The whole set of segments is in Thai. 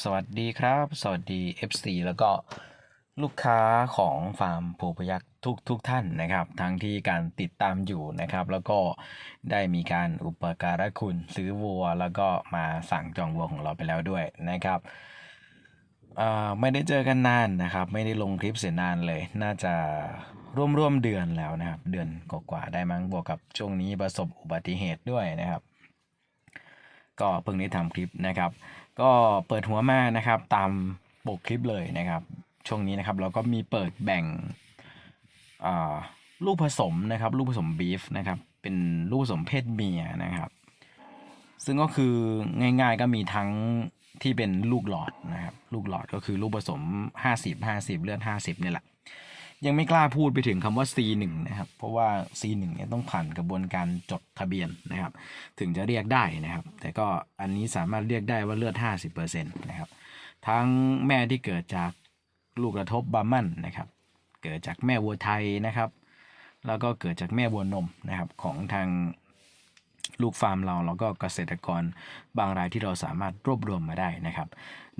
สวัสดีครับ สวัสดี FC แล้วก็ลูกค้าของฟาร์มโพพยักทุกทุกท่านนะครับ ทั้งที่การติดตามอยู่นะครับ แล้วก็ได้มีการอุปการะคุณซื้อวัว แล้วก็มาสั่งจองวัวของเราไปแล้วด้วยนะครับอ่าไม่ได้เจอกันนานนะครับ ไม่ได้ลงคลิปเสียนานเลย น่าจะร่วมร่วมเดือนแล้วนะครับ เดือนกว่าๆได้มั้งบวกกับช่วงนี้ประสบอุบัติเหตุด้วยนะครับ ก็เพิ่งได้ทำคลิปนะครับ ก็เปิดหัวมานะครับ ตามปกคลิปเลยนะครับ ช่วงนี้นะครับ เราก็มีเปิดแบ่งลูกผสมนะครับ ลูกผสมบีฟนะครับ เป็นลูกผสมเพศเมียนะครับ ซึ่งก็คือง่ายๆก็มีทั้งที่เป็นลูกหลอดนะครับ ลูกหลอดก็คือลูกผสม 50 50 เลือด 50เนี่ยแหละ ยังไม่กล้าพูดไปถึงคำว่า C1 นะครับ เพราะว่า C1 เนี่ยต้องผ่านกระบวนการจดทะเบียนนะครับ ถึงจะเรียกได้นะครับ แต่ก็อันนี้สามารถเรียกได้ว่าเลือด 50%นะครับ ทั้งแม่ที่เกิดจากลูกกระทบบาร์มันนะครับ เกิดจากแม่วัวไทยนะครับ แล้วก็เกิดจากแม่วัวนมนะครับของทางลูกฟาร์มเราแล้วก็เกษตรกรบางรายที่เราสามารถรวบรวมมาได้นะครับ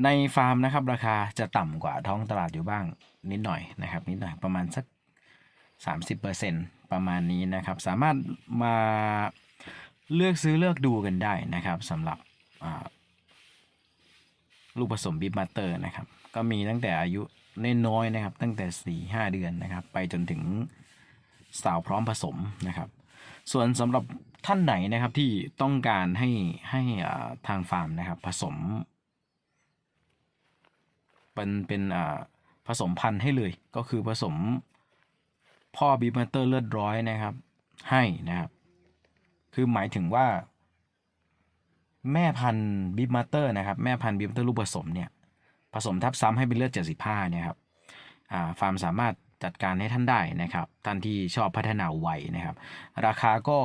ในฟาร์มนะครับราคาจะต่ำกว่าท้องตลาดอยู่บ้าง นิดหน่อยนะครับนิดหน่อยประมาณสัก 30%ประมาณนี้นะครับ สามารถมาเลือกซื้อเลือกดูกันได้นะครับสำหรับลูกผสมบิบมาเตอร์นะครับ ก็มีตั้งแต่อายุน้อยๆนะครับ ตั้งแต่ 4-5 เดือนนะครับ ไปจนถึงสาวพร้อมผสมนะครับ ส่วนสำหรับท่านไหนนะครับที่ต้องการให้ให้ทางฟาร์มนะครับผสม เป็นเป็นอ่า ผสมพันธุ์ให้เลย ก็คือผสมพ่อบีมเตอร์เลือดร้อยนะครับ ให้นะครับ คือหมายถึงว่า แม่พันธุ์บีมเตอร์นะครับ แม่พันธุ์บีมเตอร์ลูกผสมเนี่ย ผสมทับซ้ำให้เป็นเลือด 75เนี่ยครับอ่าฟาร์มสามารถจัดการให้ท่านได้นะครับ ท่านที่ชอบพัฒนาไวนะครับ ราคาก็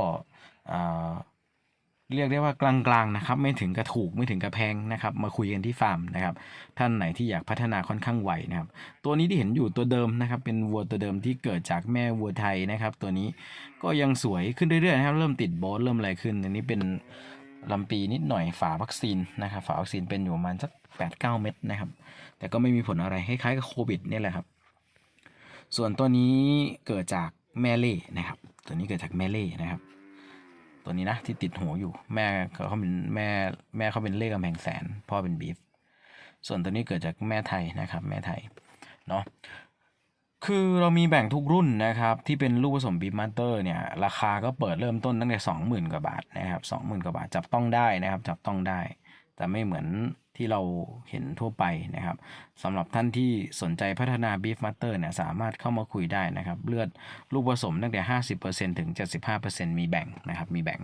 อ่า เรียกได้ว่ากลางๆนะครับไม่ถึงกระถูกไม่ถึงกระแพงนะครับมาคุยกันที่ฟาร์มนะครับท่านไหนที่อยากพัฒนาค่อนข้างไวนะครับตัวนี้ที่เห็นอยู่ตัวเดิมนะครับเป็นวัวตัวเดิมที่เกิดจากแม่วัวไทยนะครับตัวนี้ก็ยังสวยขึ้นเรื่อยๆนะครับเริ่มติดโบสเริ่มอะไรขึ้นอันนี้เป็นลำปีนิดหน่อยฝาวัคซีนนะครับฝาวัคซีนเป็นอยู่ประมาณสัก8 9 เม็ดนะครับแต่ก็ไม่มีผลอะไรคล้ายๆกับโควิดนี่แหละครับส่วนตัวนี้เกิดจากแม่เล่นะครับตัวนี้เกิดจากแม่เล่นะครับ ตัวนี้นะที่ติดหัวอยู่ แม่เขาเป็นแม่แม่เขาเป็นเล่กำแพงแสน พ่อเป็นบีฟส่วนตัวนี้เกิดจากแม่ไทยนะครับ แม่ไทยเนาะคือเรามีแบ่งทุกรุ่นนะครับ ที่เป็นลูกผสมบีฟมาสเตอร์เนี่ย ราคาก็เปิดเริ่มต้นตั้งแต่สองหมื่นกว่าบาทนะครับสองหมื่นกว่าบาทจับต้องได้นะครับ จับต้องได้ แต่ไม่เหมือน ที่เราเห็นทั่วไปนะครับสำหรับท่านที่สนใจพัฒนาบีฟมาสเตอร์เนี่ยสามารถเข้ามาคุยได้นะครับเลือดลูกผสมตั้งแต่ 50%ถึง 75%มีแบ่งนะครับมีแบ่ง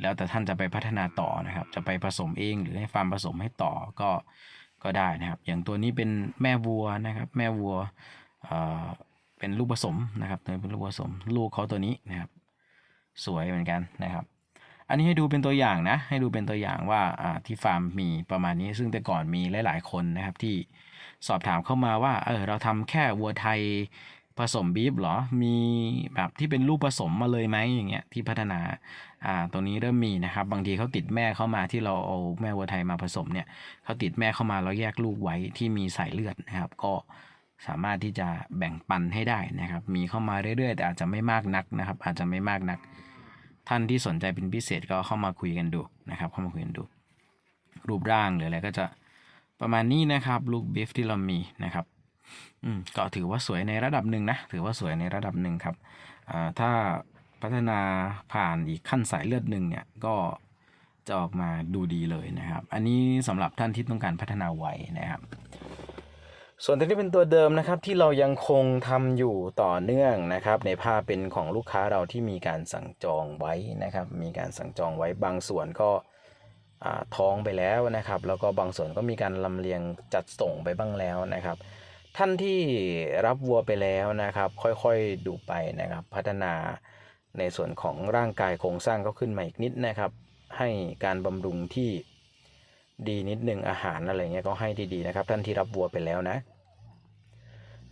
แล้วแต่ท่านจะไปพัฒนาต่อนะครับจะไปผสมเองหรือให้ฟาร์มผสมให้ต่อก็ก็ได้นะครับ อย่างตัวนี้เป็นแม่วัวนะครับแม่วัวเอ่อเป็นลูกผสมนะครับตัวเป็นลูกผสม ลูกเขาตัวนี้นะครับ สวยเหมือนกันนะครับ อันนี้ให้ดูเป็นตัวอย่างนะ ให้ดูเป็นตัวอย่างว่าที่ฟาร์มมีประมาณนี้ซึ่งแต่ก่อนมีหลาย ๆ คนนะครับที่สอบถามเข้ามาว่าเออเราทำแค่วัวไทยผสมบีฟหรอ มีแบบที่เป็นลูกผสมมาเลยไหมอย่างเงี้ยที่พัฒนาอ่าตัวนี้เริ่มมีนะครับ บางทีเขาติดแม่เข้ามาที่เราเอาแม่วัวไทยมาผสมเนี่ยเขาติดแม่เข้ามาแล้วแยกลูกไว้ที่มีสายเลือดนะครับ ก็สามารถที่จะแบ่งปันให้ได้นะครับ มีเข้ามาเรื่อยๆแต่อาจจะไม่มากนักนะครับ อาจจะไม่มากนัก ท่านที่สนใจเป็นพิเศษก็เข้ามาคุยกันดูนะครับเข้ามาคุยกันดู รูปร่างหรืออะไรก็จะประมาณนี้นะครับลูกบีฟที่เรามีนะครับอืมก็ถือว่าสวยในระดับหนึ่งนะถือว่าสวยในระดับหนึ่งครับอ่าถ้าพัฒนาผ่านอีกขั้นสายเลือดหนึ่งเนี่ยก็จะออกมาดูดีเลยนะครับ อันนี้สำหรับท่านที่ต้องการพัฒนาไวนะครับ ส่วนตัวนี้เป็นตัวเดิมนะครับที่เรายังคงทำอยู่ต่อเนื่องนะครับในภาพเป็นของลูกค้าเราที่มีการสั่งจองไว้นะครับ มีการสั่งจองไว้บางส่วนก็อ่าท้องไปแล้วนะครับ แล้วก็บางส่วนก็มีการลำเลียงจัดส่งไปบ้างแล้วนะครับ ท่านที่รับวัวไปแล้วนะครับ ค่อยๆดูไปนะครับ พัฒนาในส่วนของร่างกายโครงสร้างก็ขึ้นมาอีกนิดนะครับ ให้การบำรุงที่ ดีนิดหนึ่งอาหารอะไรเงี้ยก็ให้ดีๆนะครับ ท่านที่รับวัวไปแล้วนะ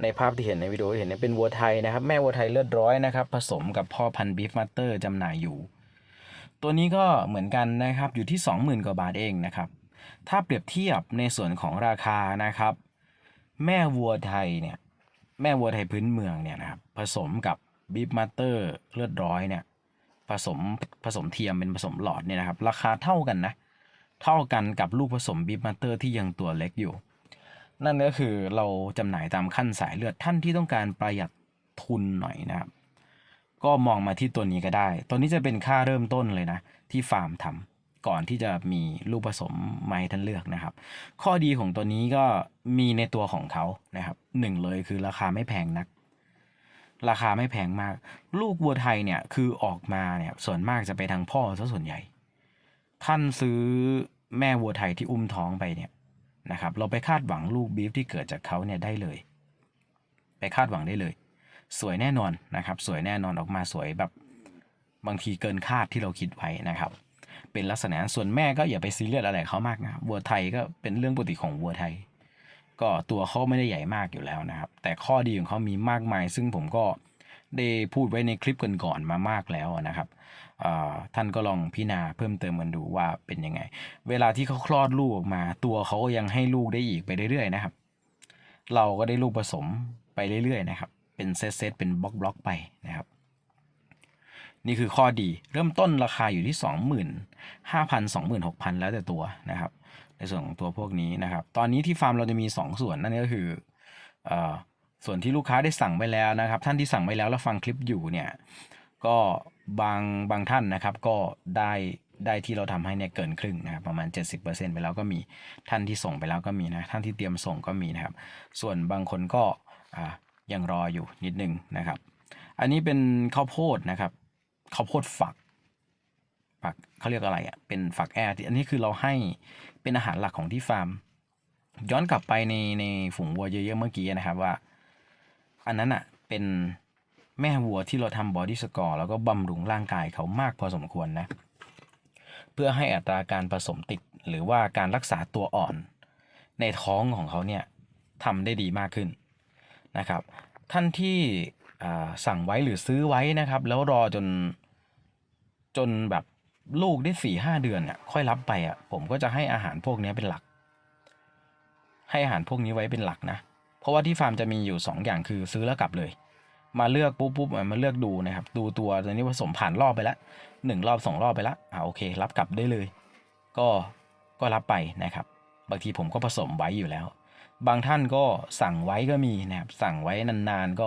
ในภาพที่เห็นในวิดีโอเห็นเนี่ยเป็นวัวไทยนะครับ แม่วัวไทยเลือดร้อยนะครับ ผสมกับพ่อพันธุ์บีฟมาสเตอร์จำหน่ายอยู่ ตัวนี้ก็เหมือนกันนะครับอยู่ที่ 20,000 กว่าบาทเองนะครับ ถ้าเปรียบเทียบในส่วนของราคานะครับ แม่วัวไทยเนี่ยแม่วัวไทยพื้นเมืองเนี่ยนะครับผสมกับบีฟมาสเตอร์เลือดร้อยเนี่ยผสมผสมเทียมเป็นผสมหลอดเนี่ยนะครับ ราคาเท่ากันนะ เท่ากันกับลูกผสมบีฟมาสเตอร์ที่ยังตัวเล็กอยู่ นั่นก็คือเราจำหน่ายตามขั้นสายเลือดท่านที่ต้องการประหยัดทุนหน่อยนะครับ ก็มองมาที่ตัวนี้ก็ได้ ตัวนี้จะเป็นค่าเริ่มต้นเลยนะ ที่ฟาร์มทำก่อนที่จะมีลูกผสมมาให้ท่านเลือกนะครับ ข้อดีของตัวนี้ก็มีในตัวของเขานะครับหนึ่งเลยคือราคาไม่แพงนักราคาไม่แพงมาก ลูกวัวไทยเนี่ยคือออกมาเนี่ยส่วนมากจะไปทางพ่อซะส่วนใหญ่ ท่านซื้อแม่วัวไทยที่อุ้มท้องไปเนี่ยนะครับ เราไปคาดหวังลูกบีฟที่เกิดจากเขาเนี่ยได้เลย ไปคาดหวังได้เลย สวยแน่นอนนะครับ สวยแน่นอนออกมาสวยแบบบางทีเกินคาดที่เราคิดไว้นะครับ เป็นลักษณะส่วนแม่ก็อย่าไปซีเรียสอะไรเขามากนะวัวไทยก็เป็นเรื่องปกติของวัวไทย ก็ตัวเขาไม่ได้ใหญ่มากอยู่แล้วนะครับ แต่ข้อดีของเขามีมากมาย ซึ่งผมก็ได้พูดไว้ในคลิปก่อนๆมามากแล้วนะครับ ท่านก็ลองพิจารณาเพิ่มเติมกันดูว่าเป็นยังไง เวลาที่เขาคลอดลูกออกมา ตัวเขาก็ยังให้ลูกได้อีกไปเรื่อยๆนะครับ เราก็ได้ลูกผสมไปเรื่อยๆนะครับ เป็นเซตๆเป็นบล็อกๆไปนะครับ นี่คือข้อดีเริ่มต้นราคาอยู่ที่ 25,000 26,000 แล้วแต่ตัวนะครับ ในส่วนของตัวพวกนี้นะครับ ตอนนี้ที่ฟาร์มเราจะมี 2 ส่วนนั่นก็คือเออส่วนที่ลูกค้าได้สั่งไปแล้วนะครับ ท่านที่สั่งไปแล้วแล้วฟังคลิปอยู่เนี่ยก็ บางบางท่านนะครับก็ได้ได้ที่เราทำให้เนี่ยเกินครึ่งนะครับประมาณ 70%ไปแล้วก็มีท่านที่ส่งไปแล้วก็มีนะท่านที่เตรียมส่งก็มีนะครับ ส่วนบางคนก็อ่ายังรออยู่นิดนึงนะครับ อันนี้เป็นข้าวโพดนะครับข้าวโพดฝักฝักเขาเรียกอะไรอะเป็นฝักแอร์ที่อันนี้คือเราให้เป็นอาหารหลักของที่ฟาร์ม ย้อนกลับไปในในฝูงวัวเยอะๆเมื่อกี้นะครับว่า อันนั้นอะเป็น แม่วัวที่เราทำบอดี้สกอร์แล้วก็บำรุงร่างกายเขามากพอสมควรนะ เพื่อให้อัตราการผสมติดหรือว่าการรักษาตัวอ่อน ในท้องของเขาเนี่ยทำได้ดีมากขึ้นนะครับ ท่านที่สั่งไว้หรือซื้อไว้นะครับ แล้วรอจนจนแบบลูกได้สี่ห้าเดือนเนี่ยค่อยรับไปอะผมก็จะให้อาหารพวกนี้เป็นหลัก ให้อาหารพวกนี้ไว้เป็นหลักนะ เพราะว่าที่ฟาร์มจะมีอยู่ 2 อย่างคือซื้อแล้วกลับเลย มาเลือกปุ๊บปุ๊บมาเลือกดูนะครับ ดูตัวตัวนี้ผสมผ่านรอบไปล้วหนึ่งรอบสองรอบไปล้วอ่าโอเค รับกลับได้เลย ก็ก็รับไปนะครับ บางทีผมก็ผสมไว้อยู่แล้ว บางท่านก็สั่งไว้ก็มีนะครับสั่งไว้นานๆ ก็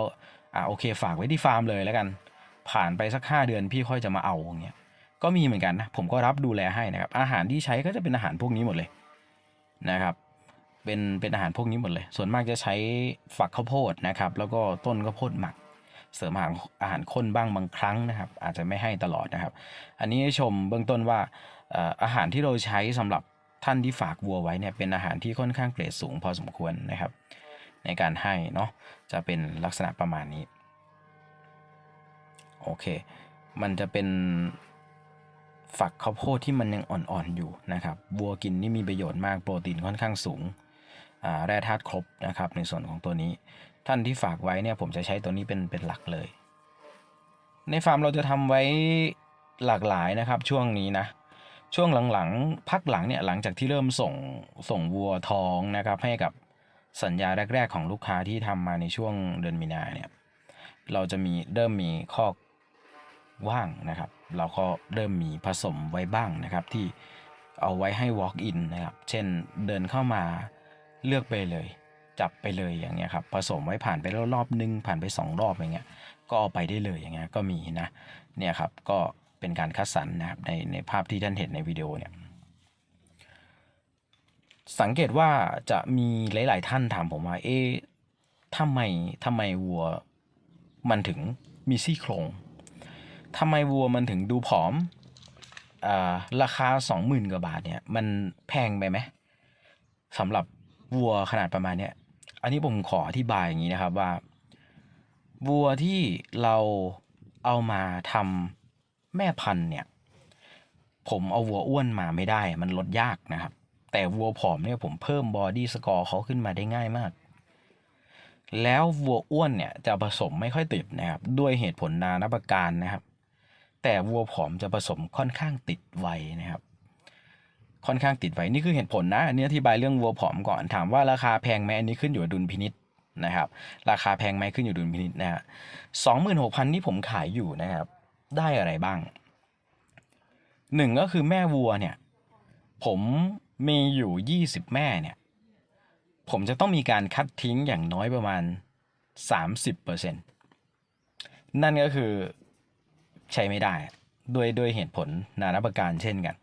อ่าโอเค ฝากไว้ที่ฟาร์มเลยแล้วกัน ผ่านไปสักห้าเดือนพี่ค่อยจะมาเอาอย่างเงี้ยก็มีเหมือนกันนะผมก็รับดูแลให้นะครับ อาหารที่ใช้ก็จะเป็นอาหารพวกนี้หมดเลยนะครับเป็นเป็นอาหารพวกนี้หมดเลย ส่วนมากจะใช้ฝักข้าวโพดนะครับ แล้วก็ต้นข้าวโพดหมัก เสริมอาหารอาหารข้นบ้างบางครั้งนะครับ อาจจะไม่ให้ตลอดนะครับ อันนี้ให้ชมเบื้องต้นว่าอาหารที่เราใช้สำหรับท่านที่ฝากวัวไว้เนี่ยเป็นอาหารที่ค่อนข้างเกรดสูงพอสมควรนะครับ ในการให้เนาะจะเป็นลักษณะประมาณนี้โอเค มันจะเป็นฝักข้าวโพดที่มันยังอ่อนๆอยู่นะครับวัวกินนี่มีประโยชน์มากโปรตีนค่อนข้างสูงแร่ธาตุครบนะครับในส่วนของตัวนี้ ท่านที่ฝากไว้เนี่ยผมจะใช้ตัวนี้เป็นเป็นหลักเลย ในฟาร์มเราจะทำไว้หลากหลายนะครับ ช่วงนี้นะ ช่วงหลังๆพักหลังเนี่ยหลังจากที่เริ่มส่งส่งวัวทองนะครับ ให้กับสัญญาแรก ๆ ของลูกค้าที่ทำมาในช่วงเดือนมีนาเนี่ยเราจะมีเริ่มมีข้อว่างนะครับ เราก็เริ่มมีผสมไว้บ้างนะครับ ที่เอาไว้ให้ walk in นะครับ เช่นเดินเข้ามาเลือกไปเลย จับไปเลยอย่างเงี้ยครับผสมไว้ผ่านไปแล้วรอบนึงผ่านไปสองรอบอย่างเงี้ยก็เอาไปได้เลยอย่างเงี้ยก็มีนะเนี่ยครับก็เป็นการคัดสรรนะครับในในภาพที่ท่านเห็นในวิดีโอเนี่ยสังเกตว่าจะมีหลาย ๆ ท่านถามผมว่าเอ๊ะทำไมทำไมวัวมันถึงมีซี่โครงทำไมวัวมันถึงดูผอมอ่าราคาสองหมื่นกว่าบาทเนี่ยมันแพงไปไหมสำหรับวัวขนาดประมาณเนี้ย อันนี้ผมขออธิบายอย่างนี้นะครับว่าวัวที่เราเอามาทำแม่พันธุ์เนี่ย ผมเอาวัวอ้วนมาไม่ได้ มันลดยากนะครับ แต่วัวผอมเนี่ยผมเพิ่มบอดี้สกอร์เขาขึ้นมาได้ง่ายมาก แล้ววัวอ้วนเนี่ยจะผสมไม่ค่อยติดนะครับ ด้วยเหตุผลนานาประการนะครับ แต่วัวผอมจะผสมค่อนข้างติดไวนะครับ ค่อนข้างติดไว้นี่คือเหตุผลนะอันนี้อธิบายเรื่องวัวผอมก่อนถามว่าราคาแพงไหมอันนี้ขึ้นอยู่กับดุลพินิษนะครับ ราคาแพงไหมขึ้นอยู่ดุลพินิษนะฮะสองหมื่นหกพันที่ผมขายอยู่นะครับ ได้อะไรบ้างหนึ่งก็คือแม่วัวเนี่ย ผมมีอยู่ยี่สิบแม่เนี่ย ผมจะต้องมีการคัดทิ้งอย่างน้อยประมาณสามสิบเปอร์เซ็นต์นั่นก็คือใช้ไม่ได้ด้วยด้วยเหตุผลนานาประการเช่นกัน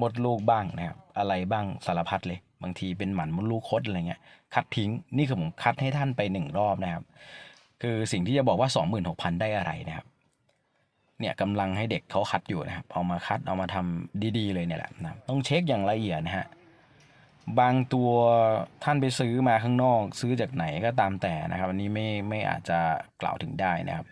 มดลูกบ้างนะครับอะไรบ้างสารพัดเลย บางทีเป็นหมันมดลูกคดอะไรเงี้ยคัดทิ้งนี่คือผมคัดให้ท่านไปหนึ่งรอบนะครับ คือสิ่งที่จะบอกว่า 26,000 ได้อะไรนะครับเนี่ยกำลังให้เด็กเขาคัดอยู่นะครับเอามาคัดเอามาทำดีๆเลยเนี่ยแหละนะต้องเช็คอย่างละเอียดนะฮะบางตัวท่านไปซื้อมาข้างนอก ซื้อจากไหนก็ตามแต่นะครับ อันนี้ไม่ไม่อาจจะกล่าวถึงได้นะครับ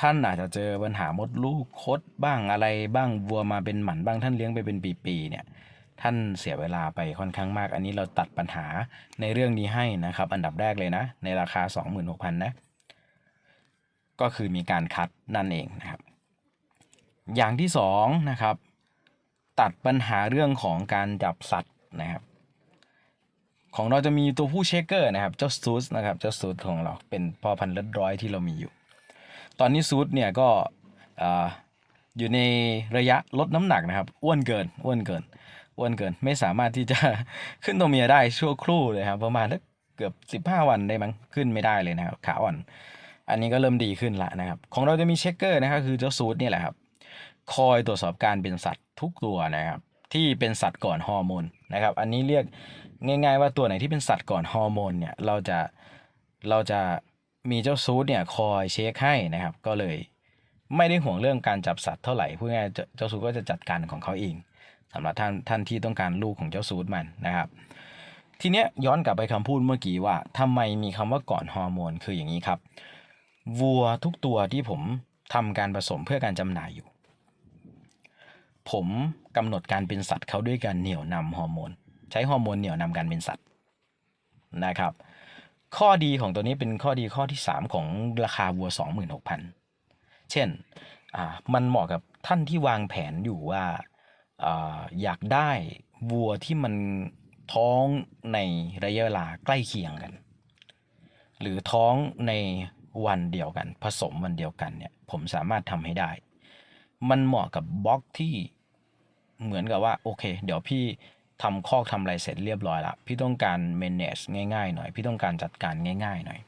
ท่านอาจจะเจอปัญหามดลูกคดบ้างอะไรบ้างวัวมาเป็นหมันบ้างท่านเลี้ยงไปเป็นปีๆเนี่ยท่านเสียเวลาไปค่อนข้างมาก อันนี้เราตัดปัญหาในเรื่องนี้ให้นะครับ อันดับแรกเลยนะ ในราคา 26,000นะก็คือมีการคัดนั่นเองนะครับ อย่างที่สองนะครับ ตัดปัญหาเรื่องของการจับสัตว์นะครับ ของเราจะมีตัวผู้เชคเกอร์นะครับเจ้าซูสนะครับเจ้าซูสของเราเป็นพ่อพันธุ์เลือดร้อยที่เรามีอยู่ ตอนนี้ซูสเนี่ยก็ออยู่ในระยะลดน้ำหนักนะครับ อ้วนเกิน อ้วนเกิน อ้วนเกิน ไม่สามารถที่จะขึ้นตัวเมียได้ชั่วครู่เลยครับ ประมาณสักเกือบ 15 วันได้มั้ง ขึ้นไม่ได้เลยนะครับ ขาอ่อน อันนี้ก็เริ่มดีขึ้นละนะครับ ของเราจะมีเช็คเกอร์นะครับ คือเจ้าซูดนี่แหละครับ คอยตรวจสอบการเป็นสัตว์ทุกตัวนะครับ ที่เป็นสัตว์ก่อนฮอร์โมนนะครับ อันนี้เรียกง่าย ๆ ว่าตัวไหนที่เป็นสัตว์ก่อนฮอร์โมนเนี่ย เราจะ เราจะ มีเจ้าซูดเนี่ยคอยเช็คให้นะครับ ก็เลยไม่ได้ห่วงเรื่องการจับสัตว์เท่าไหร่พูดง่ายเจ้าเจ้าซูดก็จะจัดการของเขาเองสำหรับท่านท่านที่ต้องการลูกของเจ้าซูดมันนะครับ ทีเนี้ยย้อนกลับไปคำพูดเมื่อกี้ว่าทำไมมีคำว่าก่อนฮอร์โมนคืออย่างนี้ครับวัวทุกตัวที่ผมทำการผสมเพื่อการจำหน่ายอยู่ ผมกำหนดการเป็นสัตว์เขาด้วยการเหนี่ยวนำฮอร์โมน ใช้ฮอร์โมนเหนี่ยวนำการเป็นสัตว์นะครับ ข้อดีของตัวนี้เป็นข้อดีข้อที่ 3 ของราคาวัว 26,000 เช่นอ่ามันเหมาะกับท่านที่วางแผนอยู่ว่าอาอยากได้วัวที่มันท้องในระยะเวลาใกล้เคียงกัน หรือท้องในวันเดียวกัน ผสมวันเดียวกันเนี่ยผมสามารถทำให้ได้ มันเหมาะกับบล็อกที่เหมือนกับว่าโอเค เดี๋ยวพี่ ทำคอกทำอะไรเสร็จเรียบร้อยละพี่ต้องการ manage ง่ายๆหน่อย พี่ต้องการจัดการง่าย ๆ หน่อย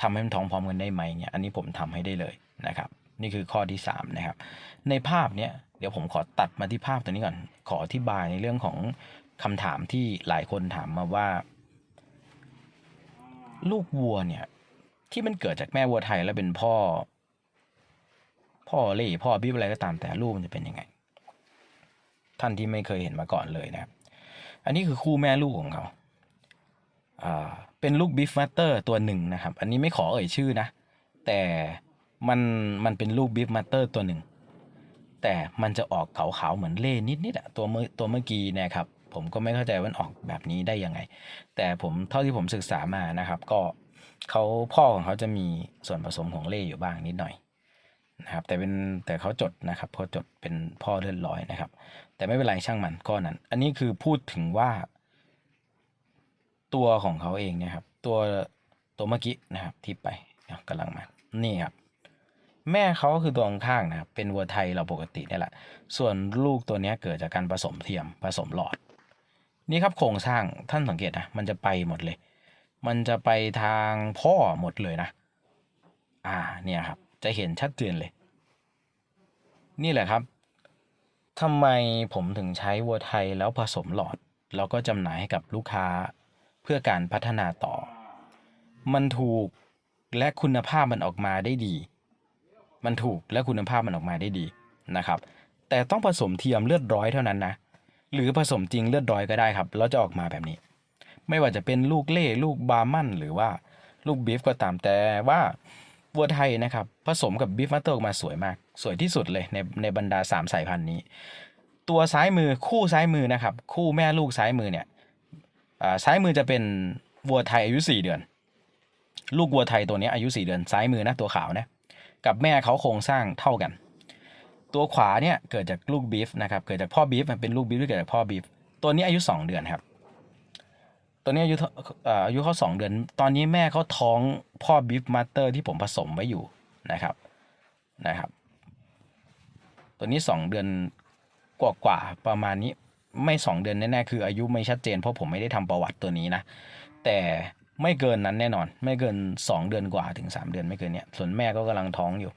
ทำให้มันท้องพร้อมกันได้ไหมเนี่ยอันนี้ผมทำให้ได้เลยนะครับ นี่คือข้อที่ 3 นะครับ ในภาพเนี้ยเดี๋ยวผมขอตัดมาที่ภาพตัวนี้ก่อน ขออธิบายในเรื่องของคำถามที่หลายคนถามมาว่า ลูกวัวเนี่ย ที่มันเกิดจากแม่วัวไทยแล้วเป็นพ่อ พ่อเล่พ่อบิ๊บอะไรก็ตามแต่ลูกมันจะเป็นยังไง ท่านที่ไม่เคยเห็นมาก่อนเลยนะครับ อันนี้คือคู่แม่ลูกของเขาอ่าเป็นลูกบิฟมาสเตอร์ตัวหนึ่งนะครับ อันนี้ไม่ขอเอ่ยชื่อนะ แต่มันมันเป็นลูกบิฟมาสเตอร์ตัวหนึ่ง แต่มันจะออกขาวๆเหมือนเล่นิดๆอะตัวเมื่อตัวเมื่อกี้นะครับ ผมก็ไม่เข้าใจว่าออกแบบนี้ได้ยังไง แต่ผมเท่าที่ผมศึกษามานะครับ ก็เขาพ่อของเขาจะมีส่วนผสมของเล่อยู่บ้างนิดหน่อยนะครับแต่เป็นแต่เขาจดนะครับเขาจดเป็นพ่อเลือดร้อยนะครับ แต่ไม่เป็นไรช่างมันข้อนั้น อันนี้คือพูดถึงว่า ตัวของเขาเองเนี่ยครับ ตัวตัวเมื่อกี้นะครับ ที่ไปเดี๋ยวกำลังมา นี่ครับ แม่เขาก็คือตัวข้างนะครับ เป็นวัวไทยเราปกตินี่แหละ ส่วนลูกตัวนี้เกิดจากการผสมเทียมผสมหลอด นี่ครับโครงสร้างท่านสังเกตนะ มันจะไปหมดเลย มันจะไปทางพ่อหมดเลยนะ อ่าเนี่ยครับ จะเห็นชัดเจนเลย นี่แหละครับ ทำไมผมถึงใช้วัวไทยแล้วผสมหลอด แล้วก็จำหน่ายให้กับลูกค้าเพื่อการพัฒนาต่อ มันถูกและคุณภาพมันออกมาได้ดี มันถูกและคุณภาพมันออกมาได้ดีนะครับ แต่ต้องผสมเทียมเลือดร้อยเท่านั้นนะ หรือผสมจริงเลือดร้อยก็ได้ครับแล้วจะออกมาแบบนี้ ไม่ว่าจะเป็นลูกเล่ลูกบาร์มันหรือว่าลูกบีฟก็ตามแต่ว่า วัวไทยนะครับ ผสมกับบีฟมาสเตอร์ออกมาสวยมาก สวยที่สุดเลยในในบรรดา 3 สายพันธุ์นี้ ตัวซ้ายมือคู่ซ้ายมือนะครับ คู่แม่ลูกซ้ายมือเนี่ยอ่าซ้ายมือจะเป็นวัวไทยอายุ 4 เดือน ลูกวัวไทยตัวนี้อายุ 4 เดือน ซ้ายมือนะตัวขาวนะกับแม่เขาโครงสร้างเท่ากัน ตัวขวาเนี่ยเกิดจากลูกบีฟนะครับเกิดจากพ่อบีฟมันเป็นลูกบีฟที่เกิดจากพ่อบีฟตัวนี้อายุสองเดือนครับ ตัวนี้อายุเอ่ออายุเขาสองเดือน ตอนนี้แม่เขาท้องพ่อบิฟมาสเตอร์ที่ผมผสมไว้อยู่นะครับนะครับ ตัวนี้สองเดือนกว่ากว่าประมาณนี้ไม่สองเดือนแน่ๆคืออายุไม่ชัดเจนเพราะผมไม่ได้ทำประวัติตัวนี้นะ แต่ไม่เกินนั้นแน่นอน ไม่เกินสองเดือนกว่าถึงสามเดือนไม่เกินเนี้ยส่วนแม่ก็กำลังท้องอยู่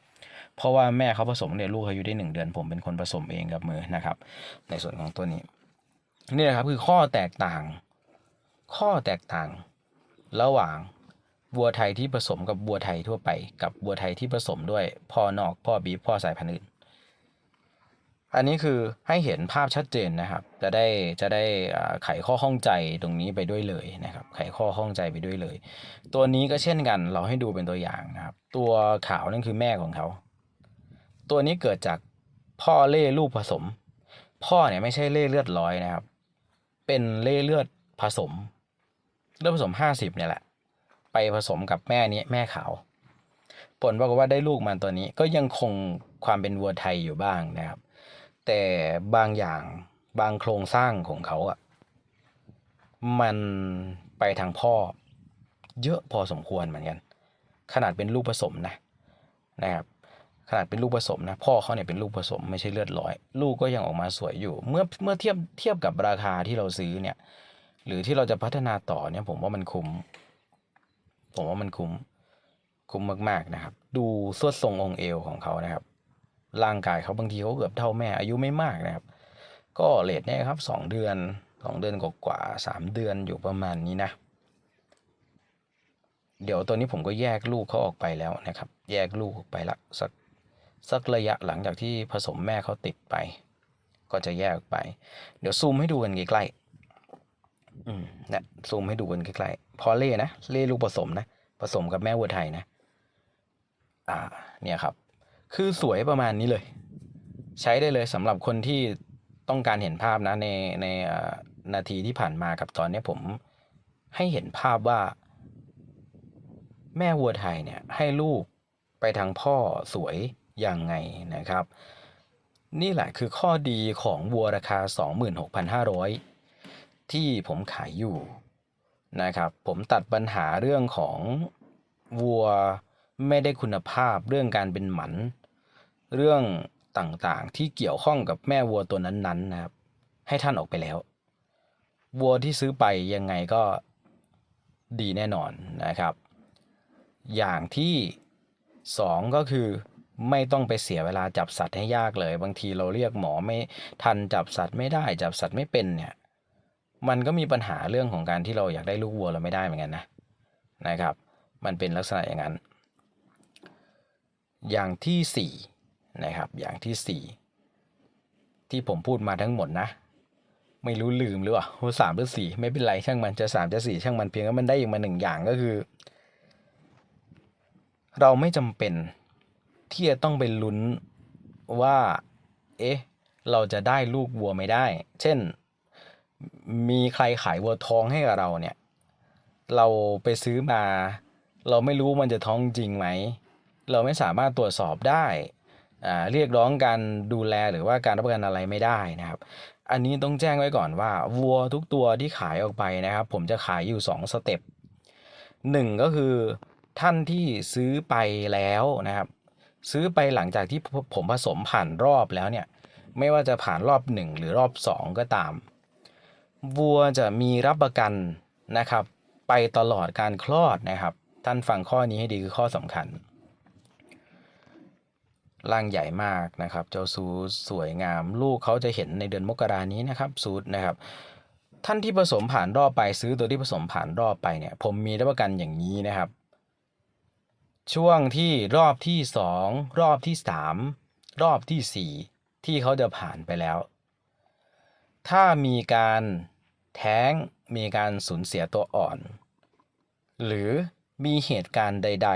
เพราะว่าแม่เขาผสมเนี่ยลูกอายุได้หนึ่งเดือน ผมเป็นคนผสมเองกับมือนะครับ ในส่วนของตัวนี้ นี่แหละครับคือข้อแตกต่าง ข้อแตกต่าง ระหว่างวัวไทยที่ผสมกับวัวไทยทั่วไป กับวัวไทยที่ผสมด้วยพ่อนอกพ่อบีพ่อสายพันธุ์อื่น อันนี้คือให้เห็นภาพชัดเจนนะครับ จะได้จะได้อ่าไขข้อข้องใจตรงนี้ไปด้วยเลยนะครับ ไขข้อข้องใจไปด้วยเลย ตัวนี้ก็เช่นกันเราให้ดูเป็นตัวอย่างนะครับ ตัวขาวนั่นคือแม่ของเขา ตัวนี้เกิดจากพ่อเล่ลูกผสม พ่อเนี่ยไม่ใช่เล่เลือดร้อยนะครับ เป็นเล่เลือดผสม เลือดผสมห้าสิบเนี่ยแหละ ไปผสมกับแม่นี้แม่ขาวผลปรากฏว่าได้ลูกมันตัวนี้ก็ยังคงความเป็นวัวไทยอยู่บ้างนะครับ แต่บางอย่างบางโครงสร้างของเขาอะมันไปทางพ่อ เยอะพอสมควรเหมือนกัน ขนาดเป็นลูกผสมนะนะครับขนาดเป็นลูกผสมนะพ่อเขาเนี่ยเป็นลูกผสมไม่ใช่เลือดร้อย ลูกก็ยังออกมาสวยอยู่ เมื่อเมื่อเทียบเทียบกับราคาที่เราซื้อเนี่ย หรือที่เราจะพัฒนาต่อเนี่ยผมว่ามันคุ้ม ผมว่ามันคุ้ม คุ้มมากๆนะครับ ดูสวดทรงองค์เอวของเขานะครับ ร่างกายเขาบางทีเขาเกือบเท่าแม่ อายุไม่มากนะครับ ก็เลทเนี่ยครับสองเดือนสองเดือนกว่าสามเดือนอยู่ประมาณนี้นะ เดี๋ยวตัวนี้ผมก็แยกลูกเขาออกไปแล้วนะครับ แยกลูกออกไปละสักสักระยะหลังจากที่ผสมแม่เขาติดไป ก็จะแยกออกไป เดี๋ยวซูมให้ดูกันใกล้ๆ อืมนี่ยซูมให้ดูกันใกล้ๆพอเล่นะเล่ลูกผสมนะผสมกับแม่วัวไทยนะ อ่า เนี่ยครับ คือสวยประมาณนี้เลย ใช้ได้เลยสำหรับคนที่ต้องการเห็นภาพนะในในนาทีที่ผ่านมากับตอนนี้ผมให้เห็นภาพว่า แม่วัวไทยเนี่ย ให้ลูกไปทางพ่อสวยยังไงนะครับ นี่แหละคือข้อดีของวัวราคา 26,500 ที่ผมขายอยู่นะครับ ผมตัดปัญหาเรื่องของวัวไม่ได้คุณภาพเรื่องการเป็นหมัน เรื่องต่างๆที่เกี่ยวข้องกับแม่วัวตัวนั้นๆนะครับ ให้ท่านออกไปแล้ว วัวที่ซื้อไปยังไงก็ดีแน่นอนนะครับ อย่างที่สองก็คือไม่ต้องไปเสียเวลาจับสัตว์ให้ยากเลย บางทีเราเรียกหมอไม่ทันจับสัตว์ไม่ได้ จับสัตว์ไม่เป็นเนี่ย มันก็มีปัญหาเรื่องของการที่เราอยากได้ลูกวัวเราไม่ได้เหมือนกันนะนะครับ มันเป็นลักษณะอย่างนั้น อย่างที่สี่นะครับอย่างที่สี่ที่ผมพูดมาทั้งหมดนะ ไม่รู้ลืมหรือเปล่าว่าสามหรือสี่ไม่เป็นไรช่างมันจะสามจะสี่ช่างมันเพียงว่ามันได้อีกมาหนึ่งอย่างก็คือ เราไม่จำเป็นที่จะต้องไปลุ้นว่า เอ๊ะ เราจะได้ลูกวัวไม่ได้ เช่น มีใครขายวัวท้องให้กับเราเนี่ย เราไปซื้อมา เราไม่รู้มันจะท้องจริงไหม เราไม่สามารถตรวจสอบได้เรียกร้องการดูแลหรือว่าการรับประกันอะไรไม่ได้นะครับ อันนี้ต้องแจ้งไว้ก่อนว่าวัวทุกตัวที่ขายออกไปนะครับ ผมจะขายอยู่ 2 สเต็ปหนึ่งก็คือท่านที่ซื้อไปแล้วนะครับ ซื้อไปหลังจากที่ผมผสมผ่านรอบแล้วเนี่ย ไม่ว่าจะผ่านรอบ 1 หรือรอบ 2 ก็ตาม วัวจะมีรับประกันนะครับ ไปตลอดการคลอดนะครับ ท่านฟังข้อนี้ให้ดีคือข้อสำคัญร่างใหญ่มากนะครับ เจ้าซูสวยงาม ลูกเขาจะเห็นในเดือนมกรานี้นะครับซูดนะครับ ท่านที่ผสมผ่านรอบไปซื้อตัวที่ผสมผ่านรอบไปเนี่ย ผมมีรับประกันอย่างนี้นะครับ ช่วงที่รอบที่สองรอบที่สามรอบที่สี่ที่เขาจะผ่านไปแล้ว ถ้ามีการ แท้งมีการสูญเสียตัวอ่อน หรือมีเหตุการณ์ใด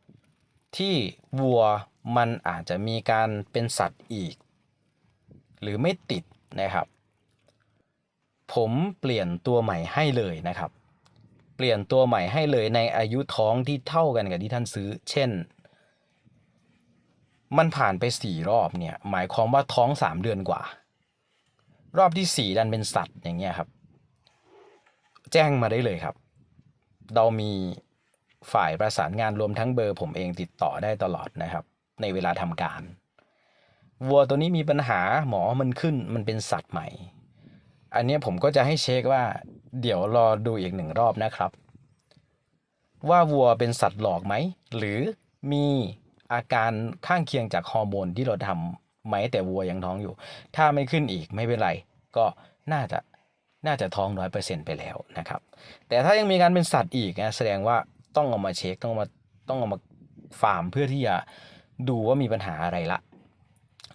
ๆ ที่วัวมันอาจจะมีการเป็นสัตว์อีก หรือไม่ติดนะครับ ผมเปลี่ยนตัวใหม่ให้เลยนะครับ เปลี่ยนตัวใหม่ให้เลยในอายุท้องที่เท่ากันกับที่ท่านซื้อ เช่น มันผ่านไปสี่รอบเนี่ยหมายความว่าท้องสามเดือนกว่า รอบที่สี่ดันเป็นสัตว์อย่างเงี้ยครับ แจ้งมาได้เลยครับ เรามีฝ่ายประสานงานรวมทั้งเบอร์ผมเองติดต่อได้ตลอดนะครับ ในเวลาทำการวัวตัวนี้มีปัญหาหมอมันขึ้นมันเป็นสัตว์ใหม่ อันนี้ผมก็จะให้เช็คว่า เดี๋ยวรอดูอีกหนึ่งรอบนะครับ ว่าวัวเป็นสัตว์หลอกไหม หรือมีอาการข้างเคียงจากฮอร์โมนที่เราทำไหมแต่วัวยังท้องอยู่ ถ้าไม่ขึ้นอีกไม่เป็นไร ก็น่าจะ น่าจะท้องร้อยเปอร์เซ็นต์ไปแล้วนะครับ แต่ถ้ายังมีการเป็นสัตว์อีกนะแสดงว่าต้องเอามาเช็คต้องมาต้องเอามาฟาร์มเพื่อที่จะดูว่ามีปัญหาอะไรละ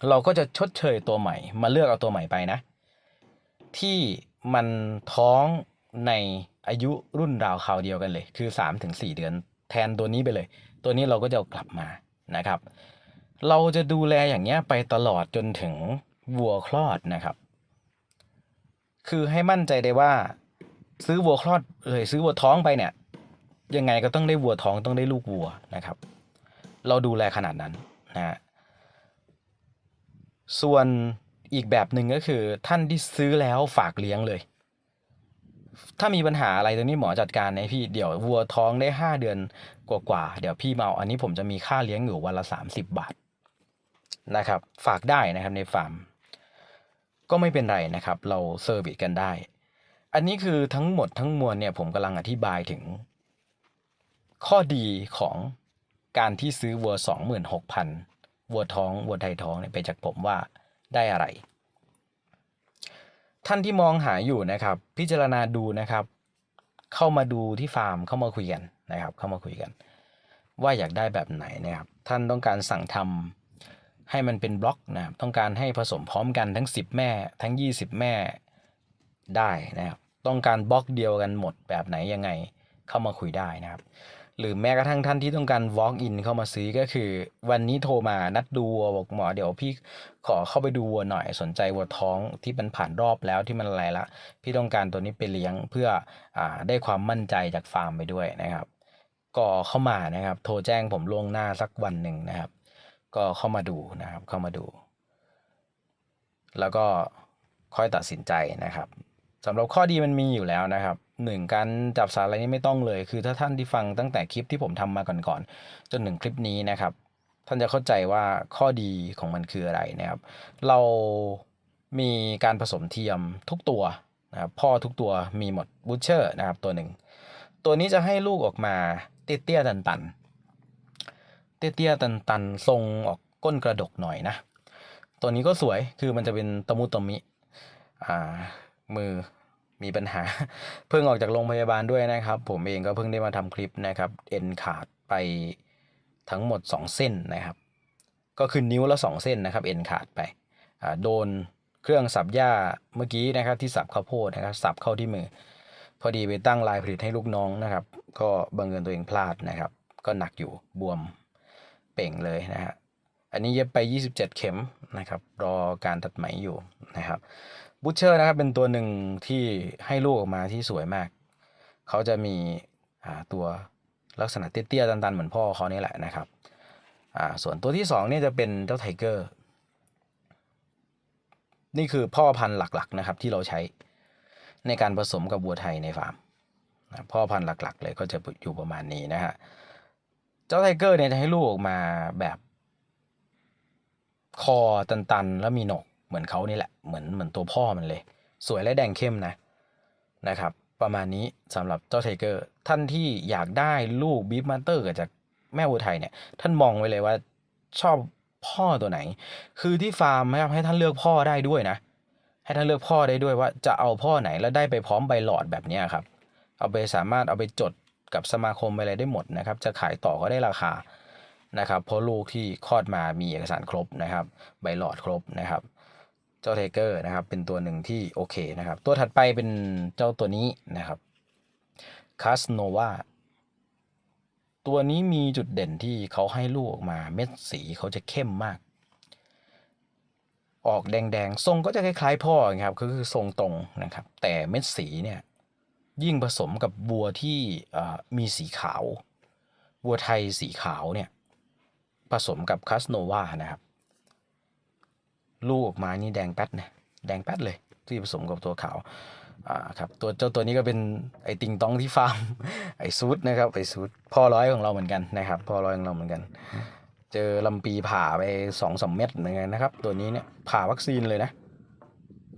เราก็จะชดเชยตัวใหม่ มาเลือกเอาตัวใหม่ไปนะ ที่มันท้องในอายุรุ่นราวคราวเดียวกันเลย คือ 3-4 เดือนแทนตัวนี้ไปเลย ตัวนี้เราก็จะกลับมานะครับ เราจะดูแลอย่างเงี้ยไปตลอดจนถึงวัวคลอดนะครับ คือให้มั่นใจได้ว่า ซื้อวัวคลอดเอยซื้อวัวท้องไปเนี่ย ยังไงก็ต้องได้วัวท้องต้องได้ลูกวัวนะครับ เราดูแลขนาดนั้นนะฮะส่วนอีกแบบหนึ่งก็คือท่านที่ซื้อแล้วฝากเลี้ยงเลย ถ้ามีปัญหาอะไรตรงนี้หมอจัดการให้พี่เดี๋ยววัวท้องได้ห้าเดือนกว่าๆเดี๋ยวพี่มาเอาอันนี้ผมจะมีค่าเลี้ยงอยู่วันละสามสิบบาทนะครับ ฝากได้นะครับในฟาร์ม ก็ไม่เป็นไรนะครับ เราเซอร์วิสกันได้ อันนี้คือทั้งหมดทั้งมวลเนี่ยผมกำลังอธิบายถึง ข้อดีของการที่ซื้อวัวสองหมื่นหกพันวัวท้อง วัวไทยท้องเนี่ยไปจากผมว่าได้อะไร ท่านที่มองหาอยู่นะครับ พิจารณาดูนะครับ เข้ามาดูที่ฟาร์มเข้ามาคุยกันนะครับ เข้ามาคุยกัน ว่าอยากได้แบบไหนนะครับ ท่านต้องการสั่งทำ ให้มันเป็นบล็อกนะครับต้องการให้ผสมพร้อมกันทั้ง 10 แม่ ทั้ง 20 แม่ได้นะครับ ต้องการบล็อกเดียวกันหมดแบบไหนยังไงเข้ามาคุยได้นะครับ หรือแม้กระทั่งท่านที่ต้องการ walk in เข้ามาซื้อก็คือ วันนี้โทรมานัดดูบอกหมอเดี๋ยวพี่ขอเข้าไปดูวัวหน่อยสนใจวัวท้องที่มันผ่านรอบแล้วที่มันอะไรละ พี่ต้องการตัวนี้ไปเลี้ยงเพื่ออได้ความมั่นใจจากฟาร์มไปด้วยนะครับ ก็เข้ามานะครับ โทรแจ้งผมล่วงหน้าสักวันหนึ่งนะครับ ก็เข้ามาดูนะครับ เข้ามาดู แล้วก็ค่อยตัดสินใจนะครับสำหรับข้อดีมันมีอยู่แล้วนะครับหนึ่งการจับสารอะไรนี้ไม่ต้องเลย คือถ้าท่านที่ฟังตั้งแต่คลิปที่ผมทำมาก่อนๆจนถึงคลิปนี้นะครับ ท่านจะเข้าใจว่าข้อดีของมันคืออะไรนะครับ เรามีการผสมเทียมทุกตัวนะครับพ่อทุกตัวมีหมดบูชเชอร์นะครับตัวหนึ่งตัวนี้จะให้ลูกออกมาเตี้ยๆตันๆ เตี้ยๆตันๆทรงออกก้นกระดกหน่อยนะ ตัวนี้ก็สวยคือมันจะเป็นตะมุตะมิอ่ามือมีปัญหา เพิ่งออกจากโรงพยาบาลด้วยนะครับ ผมเองก็เพิ่งได้มาทำคลิปนะครับ เอ็นขาดไปทั้งหมด 2 เส้นนะครับ ก็คือนิ้วละ 2 เส้นนะครับ เอ็นขาดไปอ่าโดนเครื่องสับหญ้าเมื่อกี้นะครับที่สับข้าวโพดนะครับสับเข้าที่มือ พอดีไปตั้งลายผลิตให้ลูกน้องนะครับ ก็บังเอิญตัวเองพลาดนะครับ ก็หนักอยู่บวม เป่งเลยนะฮะอันนี้เย็บไป 27 เข็มนะครับรอการตัดไหมอยู่นะครับบูชเชอร์นะครับเป็นตัวหนึ่งที่ให้ลูกออกมาที่สวยมาก เขาจะมีตัวลักษณะเตี้ยๆตันๆ เหมือนพ่อเขานี่แหละนะครับส่วนตัวที่สองเนี่ยจะเป็นเจ้าไทเกอร์นี่คือพ่อพันธุ์หลักๆนะครับที่เราใช้ในการผสมกับวัวไทยในฟาร์มพ่อพันธุ์หลักๆ เลยก็จะอยู่ประมาณนี้นะฮะ เจ้าไทเกอร์เนี่ยจะให้ลูกออกมาแบบ คอตันๆ แล้วมีหนกเหมือนเขานี่แหละ เหมือนเหมือนตัวพ่อมันเลย สวยและแดงเข้มนะนะครับ ประมาณนี้สำหรับเจ้าไทเกอร์ ท่านที่อยากได้ลูกบีฟมาสเตอร์จากแม่วัวไทยเนี่ย ท่านมองไว้เลยว่าชอบพ่อตัวไหน คือที่ฟาร์มนะครับให้ท่านเลือกพ่อได้ด้วยนะ ให้ท่านเลือกพ่อได้ด้วยว่าจะเอาพ่อไหนแล้วได้ไปพร้อมใบหลอดแบบนี้ครับ เอาไปสามารถเอาไปจด กับสมาคมอะไรได้หมดนะครับ จะขายต่อก็ได้ราคานะครับ เพราะลูกที่คลอดมามีเอกสารครบนะครับ ใบหลอดครบนะครับ เจ้าไทเกอร์นะครับ เป็นตัวหนึ่งที่โอเคนะครับ ตัวถัดไปเป็นเจ้าตัวนี้นะครับคาสโนวาตัวนี้มีจุดเด่นที่เขาให้ลูกออกมาเม็ดสีเขาจะเข้มมาก ออกแดงๆ ทรงก็จะคล้ายๆพ่อครับ คือทรงตรงนะครับ แต่เม็ดสีเนี่ย ยิ่งผสมกับวัวที่มีสีขาว วัวไทยสีขาวเนี่ยผสมกับคาสโนวานะครับ ลูกออกมานี่แดงแป๊ดนะแดงแป๊ดเลยที่ผสมกับตัวขาวอ่าครับตัวเจ้าตัวนี้ก็เป็นไอติงตองที่ฟาร์มไอซูดนะครับไอซูดพ่อร้อยของเราเหมือนกันนะครับพ่อร้อยของเราเหมือนกัน เจอลำปีผ่าไปสองสามเม็ดเหมือนกันนะครับ ตัวนี้เนี่ยผ่าวัคซีนเลยนะ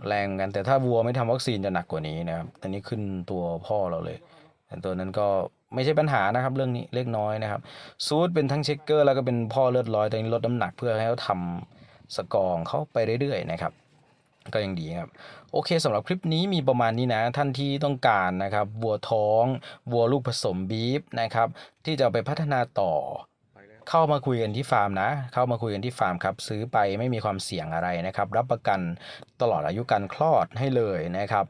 แรงเหมือนกัน แต่ถ้าวัวไม่ทำวัคซีนจะหนักกว่านี้นะครับอันนี้ขึ้นตัวพ่อเราเลยแต่ตัวนั้นก็ไม่ใช่ปัญหานะครับเรื่องนี้เล็กน้อยนะครับ ซูดเป็นทั้งเช็คเกอร์แล้วก็เป็นพ่อเลือดร้อยแต่นี้ลดน้ำหนักเพื่อให้เขาทำสกอร์ของเขาไปเรื่อยๆนะครับก็ยังดีครับ โอเคสำหรับคลิปนี้มีประมาณนี้นะ ท่านที่ต้องการนะครับวัวท้องวัวลูกผสมบีฟนะครับที่จะเอาไปพัฒนาต่อ เข้ามาคุยกันที่ฟาร์มนะ เข้ามาคุยกันที่ฟาร์มครับ ซื้อไปไม่มีความเสี่ยงอะไรนะครับ รับประกันตลอดอายุการคลอดให้เลยนะครับ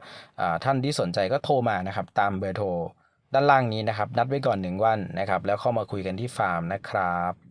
ท่านที่สนใจก็โทรมานะครับ ตามเบอร์โทรด้านล่างนี้นะครับ นัดไว้ก่อนหนึ่งวันนะครับ แล้วเข้ามาคุยกันที่ฟาร์มนะครับ